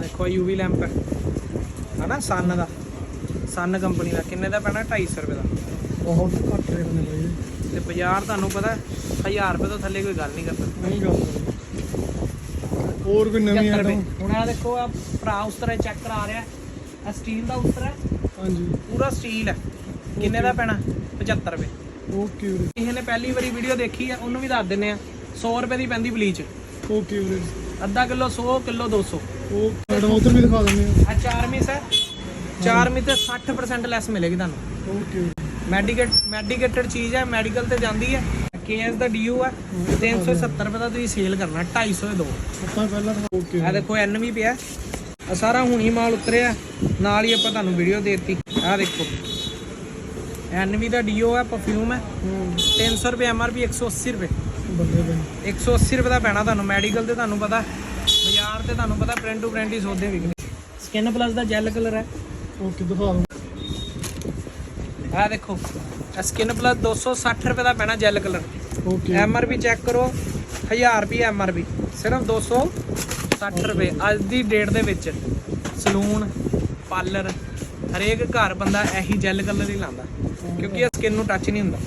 ਦੇਖੋ UV lamp ਹਨਾ ਸਨ ਦਾ। ਸਨ company ਦਾ। ਕਿੰਨੇ ਦਾ ਪੈਣਾ? 250 ਰੁਪਏ ਦਾ। ਬਹੁਤ ਘੱਟ ਰੇਟ ਨੇ ਬਾਈ। ਤੇ ਬਾਜ਼ਾਰ ਤੁਹਾਨੂੰ ਪਤਾ 1000 ਰੁਪਏ ਤੋਂ ਥੱਲੇ ਕੋਈ ਗੱਲ ਨਹੀਂ ਕਰਦਾ ਨਹੀਂ ਗੱਲ ਹੋਰ ਕੋਈ ਨਵੀਂ 75 ਰੁਪਏ ਆਈਟਮ ਹੁਣ ਆ ਦੇਖੋ ਆ ਭਰਾ ਉਸ ਤਰ੍ਹਾਂ ਚੈੱਕ ਕਰਾ ਰਿਹਾ। ਆ ਸਟੀਲ ਦਾ ਉਸ ਤਰ੍ਹਾਂ। ਹਾਂਜੀ। ਪੂਰਾ ਸਟੀਲ ਹੈ। ਕਿੰਨੇ ਦਾ ਪੈਣਾ? 75 ਰੁਪਏ। ਓਕੇ ਵੀਰੇ। ਕਿਸੇ ਨੇ ਪਹਿਲੀ ਵਾਰੀ ਵੀਡੀਓ ਦੇਖੀ ਆ ਉਹਨੂੰ ਵੀ ਦੱਸ ਦਿੰਨੇ ਆ। 100 ਰੁਪਏ ਦੀ ਪੈਂਦੀ ਬਲੀਚ ਓਕੇ ਵੀਰੇ। ਅੱਧਾ ਕਿਲੋ 100 ਕਿਲੋ 200 ਉਹ ਮੈਡਮ ਉਧਰ ਵੀ ਦਿਖਾ ਦਿੰਦੇ ਆ। ਆ ਚਾਰ ਮਿਸ ਹੈ। ਚਾਰ ਮਿਸ ਤੇ 60% ਲੈਸ ਮਿਲੇਗੀ ਤੁਹਾਨੂੰ। ਓਕੇ। ਮੈਡੀਕੇਟ ਮੈਡੀਕੇਟਡ ਚੀਜ਼ ਹੈ ਮੈਡੀਕਲ ਤੇ ਜਾਂਦੀ ਹੈ। ਕੇਐਸ ਦਾ ਡੀਯੂ ਹੈ। 370 ਰੁਪਏ ਦਾ ਤੁਸੀਂ ਸੇਲ ਕਰਨਾ 250 ਦੇ ਦੋ। ਆਪਾਂ ਪਹਿਲਾਂ ਓਕੇ। ਆ ਦੇਖੋ ਐਨ ਵੀ ਪਿਆ। ਆ ਸਾਰਾ ਹੁਣੀ ਮਾਲ ਉਤਰਿਆ। ਨਾਲ ਹੀ ਆਪਾਂ ਤੁਹਾਨੂੰ ਵੀਡੀਓ ਦੇਤੀ। ਆ ਦੇਖੋ। ਐਨ ਵੀ ਦਾ ਡੀਓ ਹੈ ਪਰਫਿਊਮ ਹੈ। 300 ਰੁਪਏ ਐਮਆਰਪੀ 180 ਰੁਪਏ। 180 ਰੁਪਏ ਦਾ ਪੈਣਾ ਤੁਹਾਨੂੰ ਮੈਡੀਕਲ ਤੇ ਤੁਹਾਨੂੰ ਪਤਾ ਬਾਜ਼ਾਰ ਤੇ ਤੁਹਾਨੂੰ ਪਤਾ ਪ੍ਰਿੰਟ ਟੂ ਪ੍ਰਿੰਟ ਹੀ ਸੌਦੇ ਵਿਕਦੇ ਸਕਿਨ ਪਲੱਸ ਦਾ ਜੈਲ ਕਲਰ ਹੈ। ਓਕੇ ਦਿਖਾ ਆ ਦੇਖੋ ਆ ਸਕਿਨ ਪਲੱਸ 260 ਰੁਪਏ ਦਾ ਪੈਣਾ gel colour okay MRP check ਕਰੋ 1000 ਰੁਪਏ ਐਮਆਰਪੀ ਸਿਰਫ 260 ਰੁਪਏ। ਅੱਜ ਦੀ ਡੇਟ ਦੇ ਵਿੱਚ ਸਲੂਨ ਪਾਰਲਰ ਹਰੇਕ ਘਰ ਬੰਦਾ ਇਹੀ ਜੈਲ ਕਲਰ ਹੀ ਲਾਉਂਦਾ ਕਿਉਂਕਿ ਇਹ ਸਕਿਨ ਨੂੰ ਟੱਚ ਨਹੀਂ ਹੁੰਦਾ।